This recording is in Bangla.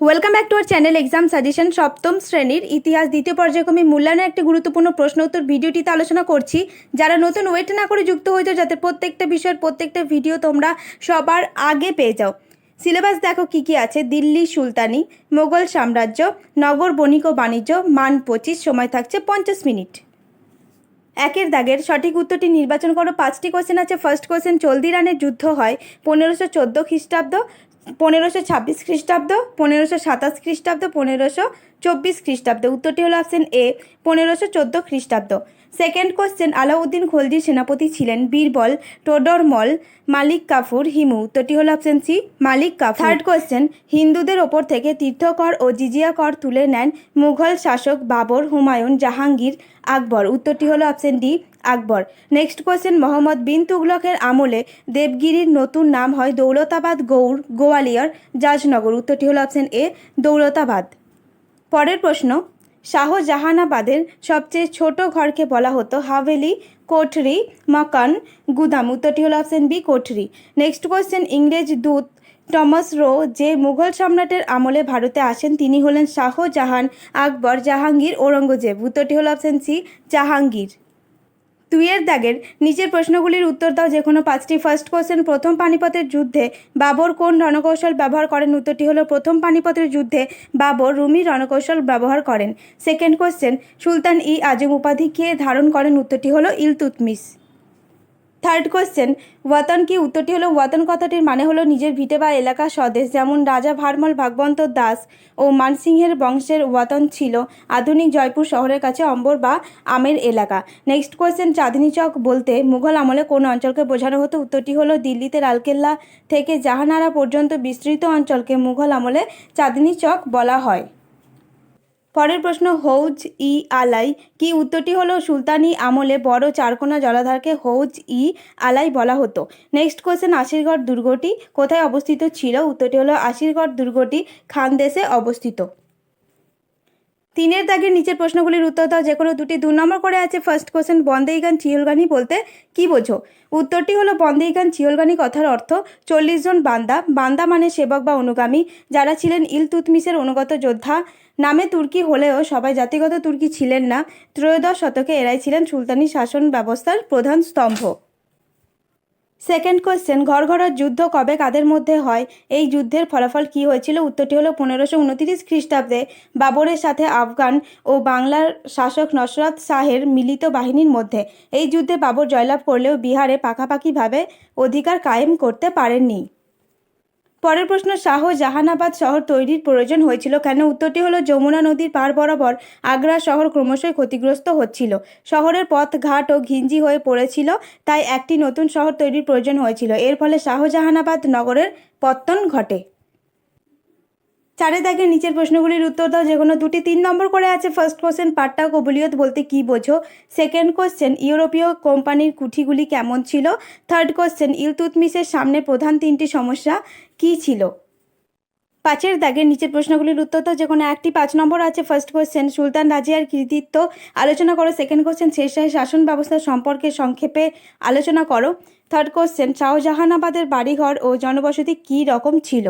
Welcome back to our channel exam suggestion সপ্তম শ্রেণির ইতিহাস, দ্বিতীয় পর্যায়ক্রমে মূল্যায়নের একটি গুরুত্বপূর্ণ প্রশ্ন উত্তর ভিডিওটিতে আলোচনা করছি। যারা নতুন ওয়েট না করে যুক্ত হয়েছে যাতে প্রত্যেকটা বিষয়ের প্রত্যেকটা ভিডিও তোমরা সবার আগে পেয়ে যাও। সিলেবাস দেখো কি কি আছে। দিল্লি সুলতানি, মোগল সাম্রাজ্য, নগর বণিক ও বাণিজ্য, মান পঁচিশ, সময় থাকছে পঞ্চাশ মিনিট। একের দাগের সঠিক উত্তরটি নির্বাচন করো। পাঁচটি কোশ্চেন আছে। ফার্স্ট কোশ্চেন চলদি রানের যুদ্ধ হয় পনেরোশো চোদ্দ খ্রিস্টাব্দ। পনেরোশো ছাব্বিশ খ্রিস্টাব্দ পনেরোশো সাতাশ খ্রিস্টাব্দ পনেরোশো চব্বিশ খ্রিস্টাব্দ। উত্তরটি হলো অপশন এ পনেরোশো চোদ্দ খ্রিস্টাব্দ। সেকেন্ড কোশ্চেন আলাউদ্দিন খলজির সেনাপতি ছিলেন বীরবল টোডরমল, মালিক কাফুর, হিমু। উত্তরটি হলো option C Malik Kafur. Third question হিন্দুদের ওপর থেকে তীর্থকর ও জিজিয়া কর তুলে নেন মুঘল শাসক বাবর হুমায়ুন জাহাঙ্গীর আকবর। উত্তরটি হলো option D Akbar. Next question Mohammad bin তুগলকের আমলে দেবগিরির নতুন নাম হয় দৌলতাবাদ গৌড় গোয়ালিয়র জাজনগর। উত্তরটি হলো অপশন এ দৌলতাবাদ। পরের প্রশ্ন, শাহজাহানাবাদের সবচেয়ে ছোট ঘরকে বলা হতো হাভেলি, কোঠরি, মকান, গুদাম। উত্তরটি হলো অপশন বি কোঠরি। নেক্সট কোয়েশ্চেন ইংরেজ দূত টমাস রো, যে মুঘল সম্রাটের আমলে ভারতে আসেন, তিনি হলেন শাহজাহান আকবর জাহাঙ্গীর ঔরঙ্গজেব। উত্তরটি হল অপশন সি জাহাঙ্গীর। দুইয়ের দাগের নিচের প্রশ্নগুলির উত্তর দাও যে কোনো পাঁচটি ফার্স্ট কোশ্চেন প্রথম পানিপথের যুদ্ধে বাবর কোন রণকৌশল ব্যবহার করেন? উত্তরটি হলো প্রথম পানিপথের যুদ্ধে বাবর রুমি রণকৌশল ব্যবহার করেন। সেকেন্ড কোশ্চেন সুলতান ই আজম উপাধি কে ধারণ করেন? উত্তরটি হলো ইলতুতমিস থার্ড কোশ্চেন ওয়াতন কি উত্তরটি হলো ওয়াতন কথাটির মানে হলো নিজের ভিটে বা এলাকা স্বদেশ যেমন রাজা ভারমল ভাগবন্ত দাস ও মানসিংহের বংশের ওয়াতন ছিল আধুনিক জয়পুর শহরের কাছে অম্বর বা আমের এলাকা নেক্সট কোয়েশ্চেন চাঁদনি চক বলতে মুঘল আমলে কোন অঞ্চলকে বোঝানো হতো উত্তরটি হলো দিল্লিতে লালকেল্লা থেকে জাহানারা পর্যন্ত বিস্তৃত অঞ্চলকে মুঘল আমলে চাঁদনি চক বলা হয় পরের প্রশ্ন, হৌজ ই আলাই। কি উত্তরটি হলো? সুলতানি আমলে বড় চারকোনা জলাধারকে হৌজ ই আলাই বলা হতো। নেক্সট কোয়েশ্চেন আশিরগড় দুর্গটি কোথায় অবস্থিত ছিল? উত্তরটি হলো, আশিরগড় দুর্গটি খানদেশে অবস্থিত। তিনের দাগের নিচের প্রশ্নগুলির উত্তর দাও। যে কোনো দুটি দু নম্বর করে আছে। ফার্স্ট কোশ্চেন বন্দেই গান চিহলগানি বলতে কি বোঝো? উত্তরটি হলো বন্দেই গান চিহলগানি কথার অর্থ চল্লিশ জন বান্দা। বান্দা মানে সেবক বা অনুগামী। যারা ছিলেন ইলতুতমিসের অনুগত যোদ্ধা। নামে তুর্কি হলেও সবাই জাতিগত তুর্কি ছিলেন না। ত্রয়োদশ শতকে এরাই ছিলেন সুলতানি শাসন ব্যবস্থার প্রধান স্তম্ভ। সেকেন্ড কোয়েশ্চেন ঘর ঘরের যুদ্ধ কবে কাদের মধ্যে হয়? এই যুদ্ধের ফলাফল কি হয়েছিল? উত্তরটি হলো পনেরোশো উনতিরিশ খ্রিস্টাব্দে বাবরের সাথে আফগান ও বাংলার শাসক নসরত শাহের মিলিত বাহিনীর মধ্যে। এই যুদ্ধে বাবর জয়লাভ করলেও বিহারে পাকাপাকিভাবে অধিকার কায়েম করতে পারেননি। পরের প্রশ্ন, শাহ জাহানাবাদ শহর তৈরির প্রয়োজন হয়েছিল কেন? উত্তরটি হলো, যমুনা নদীর পার বরাবর আগ্রা শহর ক্রমশই ক্ষতিগ্রস্ত হচ্ছিল। শহরের পথ ঘাট ও ঘিঞ্জি হয়ে পড়েছিল, তাই একটি নতুন শহর তৈরির প্রয়োজন হয়েছিল। এর ফলে শাহজাহানাবাদ নগরের পত্তন ঘটে। চারে দাগের নিচের প্রশ্নগুলির উত্তর দাও, যে কোনো দুটি। তিন নম্বর করে আছে ফার্স্ট কোশ্চেন পাট্টা কবুলিয়ত বলতে কি বোঝো? সেকেন্ড কোশ্চেন ইউরোপীয় কোম্পানির কুঠিগুলি কেমন ছিল? থার্ড কোশ্চেন ইলতুতমিসের সামনে প্রধান তিনটি সমস্যা কি ছিল? পাঁচের দাগের নিচের প্রশ্নগুলির উত্তর দাও, যে কোনো একটি। পাঁচ নম্বর আছে ফার্স্ট কোশ্চেন সুলতান রাজিয়ার কৃতিত্ব। আলোচনা করো সেকেন্ড কোশ্চেন শেরশাহী শাসন ব্যবস্থা সম্পর্কে সংক্ষেপে আলোচনা করো। থার্ড কোশ্চেন শাহজাহানাবাদের বাড়িঘর ও জনবসতি কী রকম ছিল?